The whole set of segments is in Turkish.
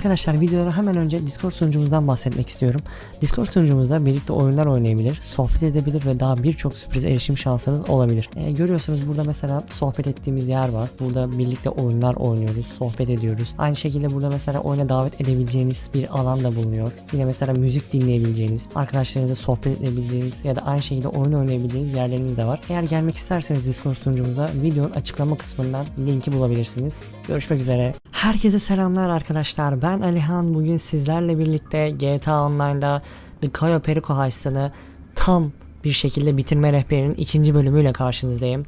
Arkadaşlar videoda hemen önce Discord sunucumuzdan bahsetmek istiyorum. Discord sunucumuzda birlikte oyunlar oynayabilir, sohbet edebilir ve daha birçok sürpriz erişim şansınız olabilir. Ee, görüyorsunuz burada mesela sohbet ettiğimiz yer var. Burada birlikte oyunlar oynuyoruz, sohbet ediyoruz. Aynı şekilde burada mesela oyuna davet edebileceğiniz bir alan da bulunuyor. Yine mesela müzik dinleyebileceğiniz, arkadaşlarınızla sohbet edebileceğiniz ya da aynı şekilde oyun oynayabileceğiniz yerlerimiz de var. Eğer gelmek isterseniz Discord sunucumuza videonun açıklama kısmından linki bulabilirsiniz. Görüşmek üzere. Herkese selamlar arkadaşlar. Ben Alihan. Bugün sizlerle birlikte GTA Online'da The Cayo Perico heistini tam bir şekilde bitirme rehberinin ikinci bölümüyle karşınızdayım.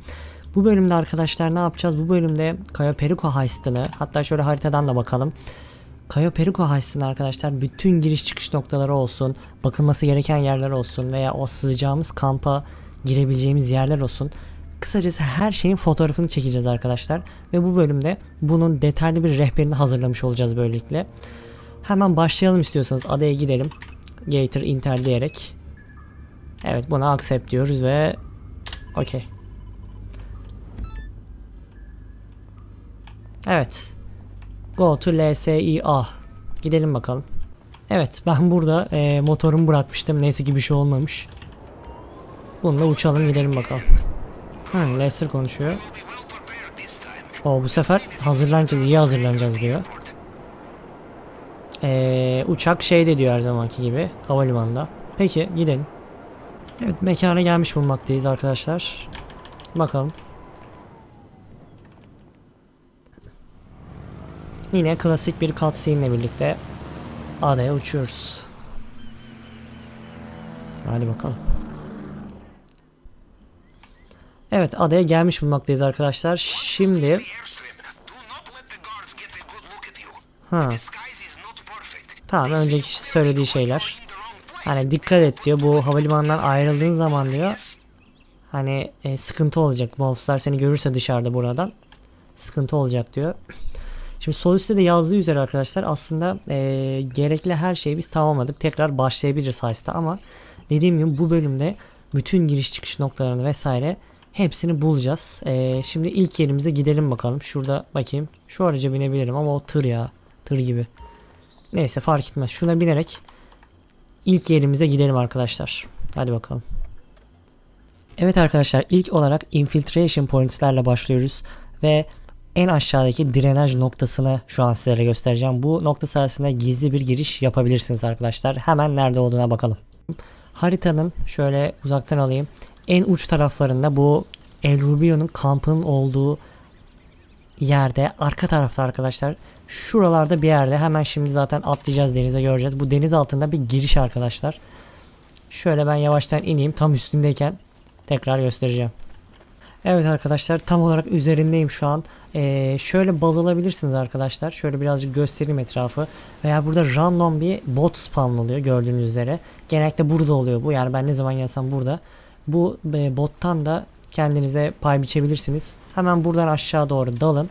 Bu bölümde arkadaşlar ne yapacağız? Bu bölümde Cayo Perico heistini hatta şöyle haritadan da bakalım. Cayo Perico heistini arkadaşlar bütün giriş çıkış noktaları olsun, bakılması gereken yerler olsun veya o sığacağımız kampa girebileceğimiz yerler olsun. Kısacası her şeyin fotoğrafını çekeceğiz arkadaşlar. Ve bu bölümde bunun detaylı bir rehberini hazırlamış olacağız böylelikle. Hemen başlayalım istiyorsanız adaya gidelim. Gator Inter diyerek. Evet buna accept diyoruz ve okey. Evet. Go to LSIA. Gidelim bakalım. Evet ben burada e, motorumu bırakmıştım. Neyse ki bir şey olmamış. Bununla uçalım gidelim bakalım. Hmm, Lester konuşuyor. O bu sefer hazırlanacağız, iyi hazırlanacağız diyor. Ee, uçak şeyde diyor her zamanki gibi havalimanında. Peki gidelim. Evet mekana gelmiş bulmaktayız arkadaşlar. Bakalım. Yine klasik bir cutscene ile birlikte adaya uçuyoruz. Hadi bakalım. Evet adaya gelmiş bulmaktayız arkadaşlar. Şimdi ha tamam önceki söylediği şeyler. Hani dikkat et diyor bu havalimanından ayrıldığın zaman diyor. Hani e, sıkıntı olacak. Wolfslar seni görürse dışarıda buradan sıkıntı olacak diyor. Şimdi sol üstte de yazdığı üzere arkadaşlar aslında e, gerekli her şeyi biz tamamladık. Tekrar başlayabiliriz heist'a ama dediğim gibi bu bölümde bütün giriş çıkış noktalarını vesaire hepsini bulacağız. E, şimdi ilk yerimize gidelim bakalım. Şurada bakayım. Şu araca binebilirim ama o tır ya. Tır gibi. Neyse fark etmez. Şuna binerek ilk yerimize gidelim arkadaşlar. Hadi bakalım. Evet arkadaşlar ilk olarak infiltration points'lerle başlıyoruz ve en aşağıdaki drenaj noktasını şu an sizlere göstereceğim. Bu nokta sayesinde gizli bir giriş yapabilirsiniz arkadaşlar. Hemen nerede olduğuna bakalım. Haritanın şöyle uzaktan alayım. En uç taraflarında bu El Rubio'nun kampının olduğu yerde arka tarafta arkadaşlar şuralarda bir yerde hemen şimdi zaten atlayacağız denize göreceğiz. Bu deniz altında bir giriş arkadaşlar. Şöyle ben yavaştan ineyim tam üstündeyken tekrar göstereceğim. Evet arkadaşlar tam olarak üzerindeyim şu an. Ee, şöyle baz alabilirsiniz arkadaşlar. Şöyle birazcık göstereyim etrafı. Veya burada random bir bot spawn oluyor gördüğünüz üzere. Genellikle burada oluyor bu. Yani ben ne zaman gelsem burada. Bu e, bottan da kendinize pay biçebilirsiniz. Hemen buradan aşağı doğru dalın.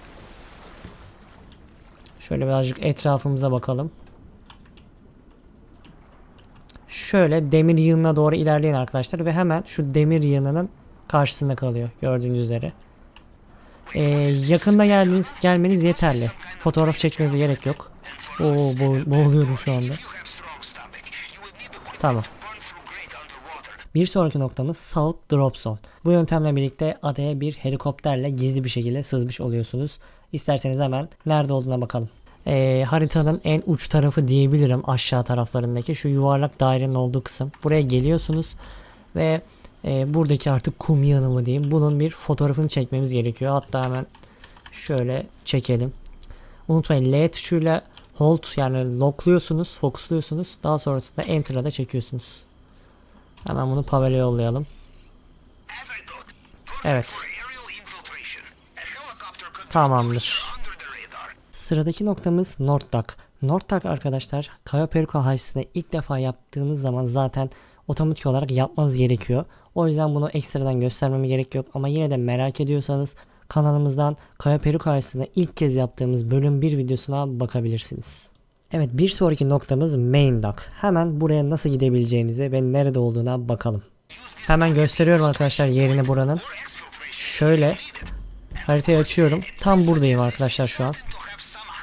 Şöyle birazcık etrafımıza bakalım. Şöyle demir yığınına doğru ilerleyin arkadaşlar ve hemen şu demir yığınının karşısında kalıyor gördüğünüz üzere. Ee, yakında gelmeniz, gelmeniz yeterli. Fotoğraf çekmenize gerek yok. Oo bo- boğuluyorum şu anda. You Bir sonraki noktamız South Drop Zone. Bu yöntemle birlikte adaya bir helikopterle gizli bir şekilde sızmış oluyorsunuz. İsterseniz hemen nerede olduğuna bakalım. Ee, haritanın en uç tarafı diyebilirim aşağı taraflarındaki şu yuvarlak dairenin olduğu kısım. Buraya geliyorsunuz ve e, buradaki artık kum yığını mı diyeyim bunun bir fotoğrafını çekmemiz gerekiyor. Hatta hemen şöyle çekelim. Unutmayın L tuşuyla hold yani lockluyorsunuz, fokusluyorsunuz. Daha sonrasında enter'a da çekiyorsunuz. Hemen bunu Pavel'e yollayalım. Evet. Tamamdır. Sıradaki noktamız. North Duck arkadaşlar Cayo Perico heistini ilk defa yaptığınız zaman zaten otomatik olarak yapmanız gerekiyor. O yüzden bunu ekstradan göstermeme gerek yok ama yine de merak ediyorsanız kanalımızdan Cayo Perico heistini ilk kez yaptığımız bölüm 1 videosuna bakabilirsiniz. Evet bir sonraki noktamız Main Dock. Hemen buraya nasıl gidebileceğinize ve nerede olduğuna bakalım. Hemen gösteriyorum arkadaşlar yerini buranın. Şöyle haritayı açıyorum. Tam buradayım arkadaşlar şu an.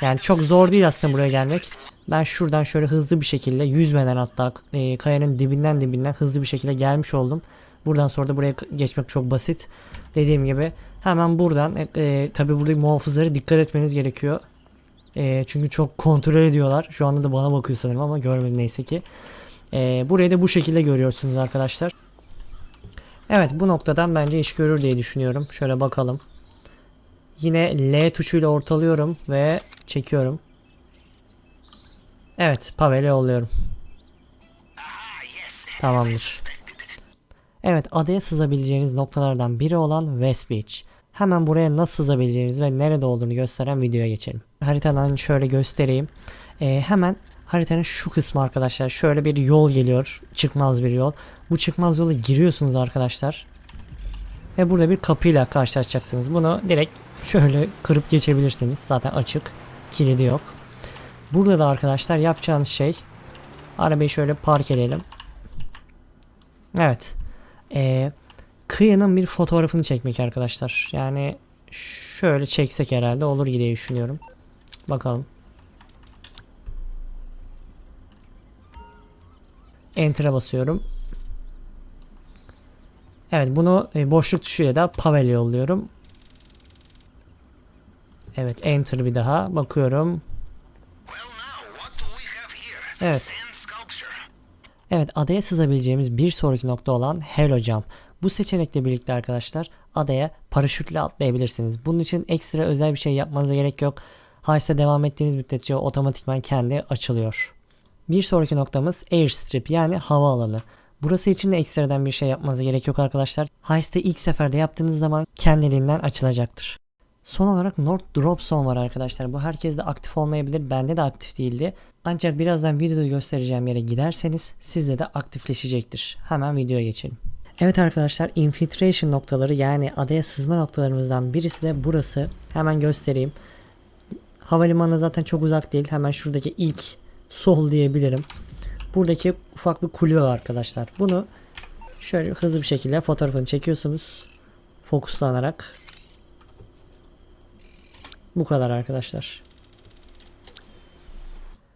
Yani çok zor değil aslında buraya gelmek. Ben şuradan şöyle hızlı bir şekilde yüzmeden hatta e, kayanın dibinden dibinden hızlı bir şekilde gelmiş oldum. Buradan sonra da buraya geçmek çok basit. Dediğim gibi hemen buradan e, e, tabi buradaki muhafızlara dikkat etmeniz gerekiyor. E, çünkü çok kontrol ediyorlar. Şu anda da bana bakıyor sanırım ama görmedim neyse ki. E, burayı da bu şekilde görüyorsunuz arkadaşlar. Evet bu noktadan bence iş görür diye düşünüyorum. Şöyle bakalım. Yine L tuşuyla ortalıyorum ve çekiyorum. Evet Pavel'e yes. Tamamdır. Evet adaya sızabileceğiniz noktalardan biri olan West Beach. Hemen buraya nasıl sızabileceğinizi ve nerede olduğunu gösteren videoya geçelim. Haritadan şöyle göstereyim. Ee, hemen haritanın şu kısmı arkadaşlar. Şöyle bir yol geliyor. Çıkmaz bir yol. Bu çıkmaz yola giriyorsunuz arkadaşlar. Ve burada bir kapıyla karşılaşacaksınız. Bunu direkt şöyle kırıp geçebilirsiniz. Zaten açık. Kilidi yok. Burada da arkadaşlar yapacağınız şey arabayı şöyle park edelim. Evet. Ee, kıyının bir fotoğrafını çekmek arkadaşlar. Yani şöyle çeksek herhalde olur diye düşünüyorum. Bakalım. Enter'a basıyorum. Evet bunu e, boşluk tuşuyla da Pavel'e yolluyorum. Evet Enter bir daha bakıyorum. Evet. Evet adaya sızabileceğimiz bir sonraki nokta olan Hello Jump. Bu seçenekle birlikte arkadaşlar adaya paraşütle atlayabilirsiniz. Bunun için ekstra özel bir şey yapmanıza gerek yok. Heist'e devam ettiğiniz müddetçe otomatikman kendi açılıyor. Bir sonraki noktamız Airstrip yani havaalanı. Burası için de ekstradan bir şey yapmanıza gerek yok arkadaşlar. Heist'e ilk seferde yaptığınız zaman kendiliğinden açılacaktır. Son olarak North Drop Zone var arkadaşlar. Bu herkeste aktif olmayabilir. Bende de aktif değildi. Ancak birazdan videoda göstereceğim yere giderseniz sizde de aktifleşecektir. Hemen videoya geçelim. Evet arkadaşlar infiltration noktaları yani adaya sızma noktalarımızdan birisi de burası. Hemen göstereyim. Havalimanı zaten çok uzak değil. Hemen şuradaki ilk sol diyebilirim. Buradaki ufak bir kulübe var arkadaşlar. Bunu şöyle hızlı bir şekilde fotoğrafını çekiyorsunuz. Fokuslanarak. Bu kadar arkadaşlar.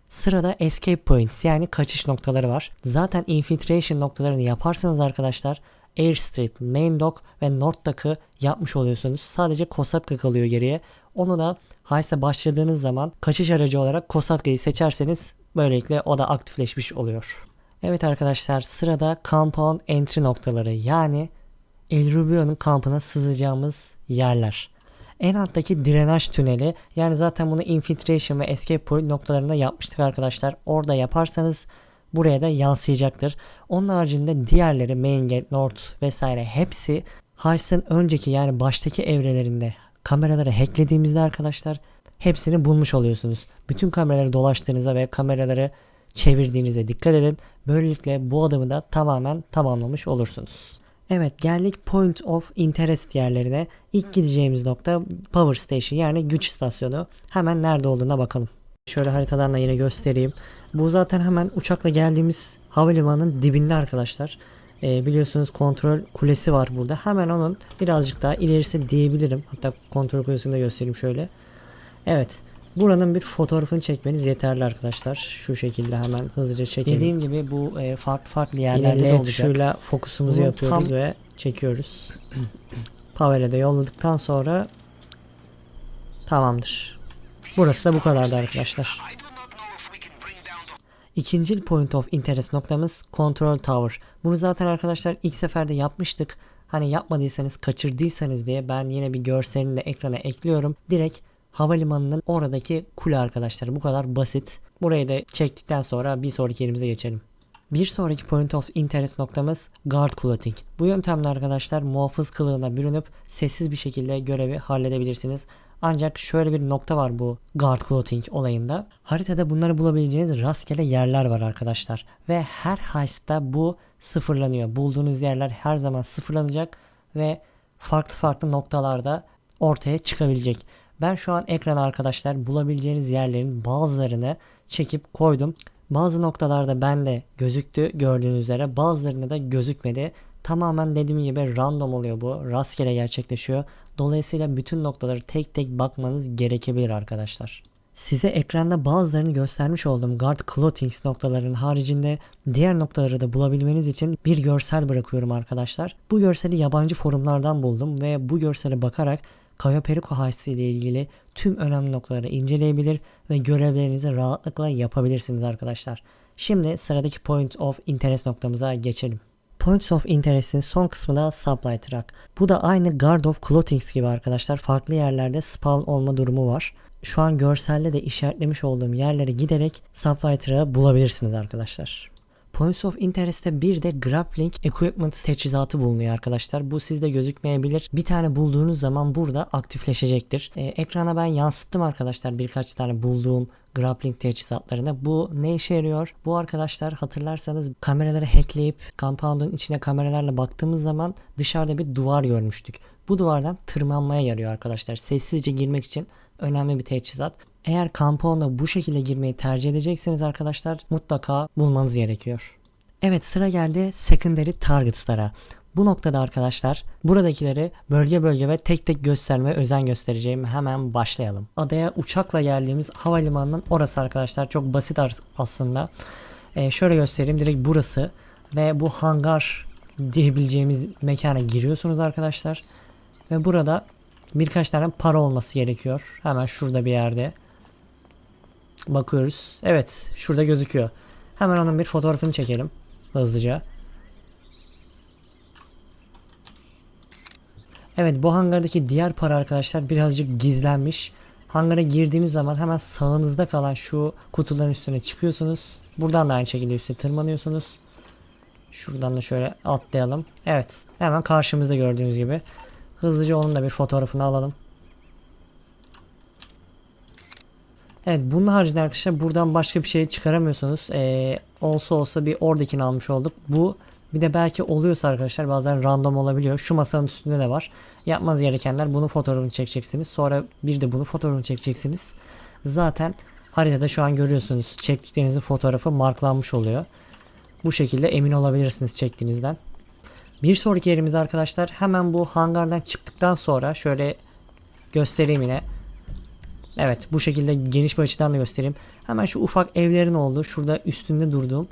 Sırada escape points yani kaçış noktaları var. Zaten infiltration noktalarını yaparsanız arkadaşlar Airstrip, Main Dock ve North Dock'ı yapmış oluyorsunuz. Sadece Kosatka kalıyor geriye. Onu da Heist'e başladığınız zaman kaçış aracı olarak Kosatka'yı seçerseniz böylelikle o da aktifleşmiş oluyor. Evet arkadaşlar sırada compound entry noktaları yani El Rubio'nun kampına sızacağımız yerler. En alttaki drenaj tüneli yani zaten bunu infiltration ve escape point noktalarında yapmıştık arkadaşlar. Orada yaparsanız buraya da yansıyacaktır. Onun haricinde diğerleri main gate, north vesaire hepsi Heist'in önceki yani baştaki evrelerinde kameraları hacklediğimizde arkadaşlar hepsini bulmuş oluyorsunuz. Bütün kameraları dolaştığınızda ve kameraları çevirdiğinizde dikkat edin. Böylelikle bu adımı da tamamen tamamlamış olursunuz. Evet geldik point of interest yerlerine. İlk gideceğimiz nokta power station yani güç istasyonu. Hemen nerede olduğuna bakalım. Şöyle haritadan da yine göstereyim. Bu zaten hemen uçakla geldiğimiz havalimanının dibinde arkadaşlar. Ee, biliyorsunuz kontrol kulesi var burada. Hemen onun birazcık daha ilerisi diyebilirim. Hatta kontrol kulesini de göstereyim şöyle. Evet. Buranın bir fotoğrafını çekmeniz yeterli arkadaşlar. Şu şekilde hemen hızlıca çekelim. Dediğim gibi bu e, farklı farklı yerlerde Yine de olacak. tuşuyla fokusumuzu Bunu yapıyoruz tam- ve çekiyoruz. Pavel'e de yolladıktan sonra tamamdır. Burası da bu kadardı arkadaşlar. Down the İkinci point of interest noktamız Control Tower. Bunu zaten arkadaşlar ilk seferde yapmıştık. Hani yapmadıysanız kaçırdıysanız diye ben yine bir görselini de ekrana ekliyorum. Direkt havalimanının oradaki kule arkadaşlar. Bu kadar basit. Burayı da çektikten sonra bir sonraki yerimize geçelim. Bir sonraki point of interest noktamız guard clothing. Bu yöntemle arkadaşlar muhafız kılığına bürünüp sessiz bir şekilde görevi halledebilirsiniz. Ancak şöyle bir nokta var bu guard clothing olayında. Haritada bunları bulabileceğiniz rastgele yerler var arkadaşlar. Ve her heist'ta bu sıfırlanıyor. Bulduğunuz yerler her zaman sıfırlanacak ve farklı farklı noktalarda ortaya çıkabilecek. Ben şu an ekrana arkadaşlar bulabileceğiniz yerlerin bazılarını çekip koydum. Bazı noktalarda bende gözüktü gördüğünüz üzere bazılarında da gözükmedi. Tamamen dediğim gibi random oluyor bu. Rastgele gerçekleşiyor. Dolayısıyla bütün noktaları tek tek bakmanız gerekebilir arkadaşlar. Size ekranda bazılarını göstermiş olduğum Guard Clothings noktalarının haricinde diğer noktaları da bulabilmeniz için bir görsel bırakıyorum arkadaşlar. Bu görseli yabancı forumlardan buldum ve bu görsele bakarak Cayo Perico Heist ile ilgili tüm önemli noktaları inceleyebilir ve görevlerinizi rahatlıkla yapabilirsiniz arkadaşlar. Şimdi sıradaki Point of Interest noktamıza geçelim. Points of Interest'in son kısmı da Supply Truck. Bu da aynı Guard of Clothings gibi arkadaşlar farklı yerlerde spawn olma durumu var. Şu an görselde de işaretlemiş olduğum yerlere giderek Supply Truck'ı bulabilirsiniz arkadaşlar. Points of Interest'te bir de Grappling Equipment teçhizatı bulunuyor arkadaşlar. Bu sizde gözükmeyebilir. Bir tane bulduğunuz zaman burada aktifleşecektir. Ee, ekrana ben yansıttım arkadaşlar birkaç tane bulduğum grappling teçhizatlarını. Bu ne işe yarıyor? Bu arkadaşlar hatırlarsanız kameraları hackleyip compound'un içine kameralarla baktığımız zaman dışarıda bir duvar görmüştük. Bu duvardan tırmanmaya yarıyor arkadaşlar. Sessizce girmek için önemli bir teçhizat. Eğer compound'a bu şekilde girmeyi tercih edecekseniz arkadaşlar mutlaka bulmanız gerekiyor. Evet sıra geldi secondary targets'lara. Bu noktada arkadaşlar buradakileri bölge bölge ve tek tek göstermeye özen göstereceğim. Hemen başlayalım. Adaya uçakla geldiğimiz havalimanının orası arkadaşlar. Çok basit aslında. Ee, şöyle göstereyim. Direkt burası ve bu hangar diyebileceğimiz mekana giriyorsunuz arkadaşlar. Ve burada birkaç tane para olması gerekiyor. Hemen şurada bir yerde. Bakıyoruz. Evet şurada gözüküyor. Hemen onun bir fotoğrafını çekelim. Hızlıca. Evet bu hangardaki diğer para arkadaşlar birazcık gizlenmiş. Hangara girdiğiniz zaman hemen sağınızda kalan şu kutuların üstüne çıkıyorsunuz. Buradan da aynı şekilde üstüne tırmanıyorsunuz. Şuradan da şöyle atlayalım. Evet hemen karşımızda gördüğünüz gibi. Hızlıca onun da bir fotoğrafını alalım. Evet bunun haricinde arkadaşlar buradan başka bir şey çıkaramıyorsunuz. Ee, olsa olsa bir oradakini almış olduk. Bu bir de belki oluyorsa arkadaşlar bazen random olabiliyor. Şu masanın üstünde de var. Yapmanız gerekenler bunun fotoğrafını çekeceksiniz. Sonra bir de bunun fotoğrafını çekeceksiniz. Zaten haritada şu an görüyorsunuz. Çektiklerinizin fotoğrafı marklanmış oluyor. Bu şekilde emin olabilirsiniz çektiğinizden. Bir sonraki yerimiz arkadaşlar hemen bu hangardan çıktıktan sonra şöyle göstereyim yine. Evet bu şekilde geniş bir açıdan da göstereyim. Hemen şu ufak evlerin olduğu şurada üstünde durduğum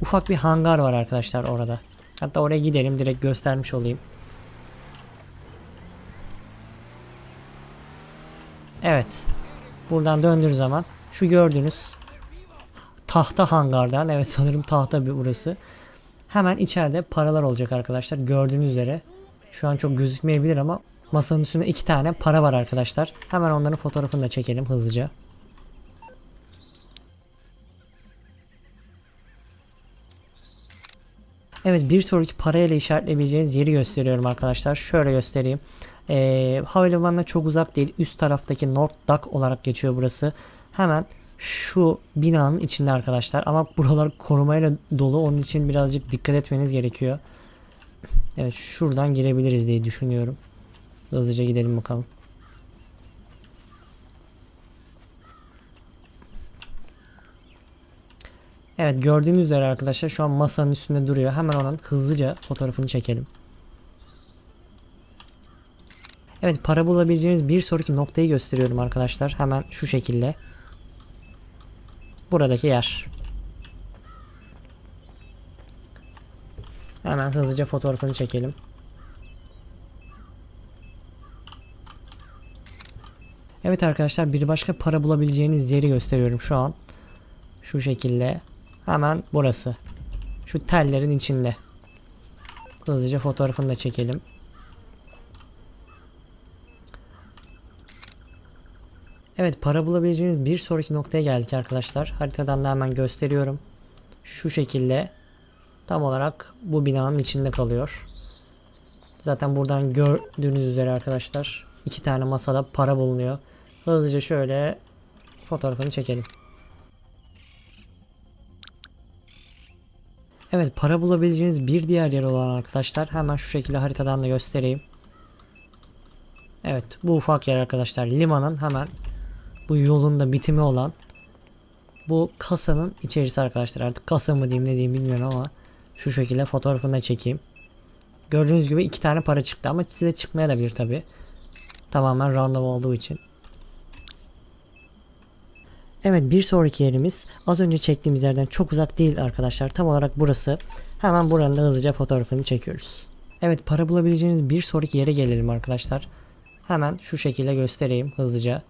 ufak bir hangar var arkadaşlar orada. Hatta oraya gidelim direkt göstermiş olayım. Evet. Buradan döndüğünüz zaman şu gördüğünüz tahta hangardan evet sanırım tahta bir burası. Hemen içeride paralar olacak arkadaşlar. Gördüğünüz üzere şu an çok gözükmeyebilir ama masanın üstünde iki tane para var arkadaşlar. Hemen onların fotoğrafını da çekelim hızlıca. Evet bir sonraki parayla işaretleyebileceğiniz yeri gösteriyorum arkadaşlar. Şöyle göstereyim. Ee, havalimanına çok uzak değil. Üst taraftaki North Dock olarak geçiyor burası. Hemen şu binanın içinde arkadaşlar. Ama buralar korumayla dolu. Onun için birazcık dikkat etmeniz gerekiyor. Evet şuradan girebiliriz diye düşünüyorum. Hızlıca gidelim bakalım. Evet gördüğünüz üzere arkadaşlar şu an masanın üstünde duruyor. Hemen onun hızlıca fotoğrafını çekelim. Evet para bulabileceğiniz bir sonraki noktayı gösteriyorum arkadaşlar. Hemen şu şekilde. Buradaki yer. Hemen hızlıca fotoğrafını çekelim. Evet arkadaşlar bir başka para bulabileceğiniz yeri gösteriyorum şu an. Şu şekilde. Hemen burası. Şu tellerin içinde. Hızlıca fotoğrafını da çekelim. Evet para bulabileceğiniz bir sonraki noktaya geldik arkadaşlar. Haritadan da hemen gösteriyorum. Şu şekilde tam olarak bu binanın içinde kalıyor. Zaten buradan gördüğünüz üzere arkadaşlar iki tane masada para bulunuyor. Hızlıca şöyle fotoğrafını çekelim. Evet para bulabileceğiniz bir diğer yer olan arkadaşlar hemen şu şekilde haritadan da göstereyim. Evet bu ufak yer arkadaşlar limanın hemen bu yolun da bitimi olan bu kasanın içerisi arkadaşlar artık kasa mı diyeyim ne diyeyim bilmiyorum ama şu şekilde fotoğrafını da çekeyim. Gördüğünüz gibi iki tane para çıktı ama size çıkmayabilir tabi. Tamamen random olduğu için. Evet bir sonraki yerimiz az önce çektiğimiz yerden çok uzak değil arkadaşlar. Tam olarak burası. Hemen buranın da hızlıca fotoğrafını çekiyoruz. Evet para bulabileceğiniz bir sonraki yere gelelim arkadaşlar. Hemen şu şekilde göstereyim hızlıca.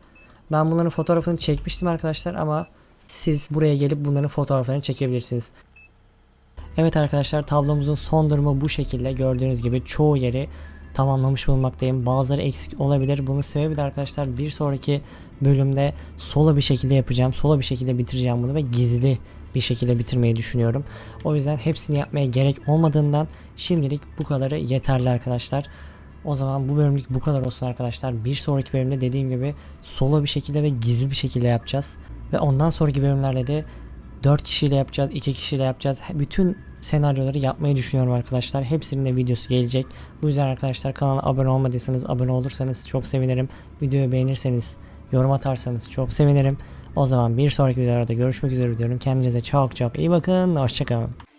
Ben bunların fotoğrafını çekmiştim arkadaşlar ama siz buraya gelip bunların fotoğraflarını çekebilirsiniz. Evet arkadaşlar tablomuzun son durumu bu şekilde. Gördüğünüz gibi çoğu yeri tamamlamış bulunmaktayım. Bazıları eksik olabilir. Bunun sebebi de arkadaşlar bir sonraki bölümde solo bir şekilde yapacağım. Solo bir şekilde bitireceğim bunu ve gizli bir şekilde bitirmeyi düşünüyorum. O yüzden hepsini yapmaya gerek olmadığından şimdilik bu kadarı yeterli arkadaşlar. O zaman bu bölümlük bu kadar olsun arkadaşlar. Bir sonraki bölümde dediğim gibi solo bir şekilde ve gizli bir şekilde yapacağız. Ve ondan sonraki bölümlerde de 4 kişiyle yapacağız, 2 kişiyle yapacağız. Bütün senaryoları yapmayı düşünüyorum arkadaşlar. Hepsinin de videosu gelecek. Bu yüzden arkadaşlar kanala abone olmadıysanız abone olursanız çok sevinirim. Videoyu beğenirseniz, yorum atarsanız çok sevinirim. O zaman bir sonraki videolarda görüşmek üzere diyorum. Kendinize çok çok iyi bakın. Hoşçakalın.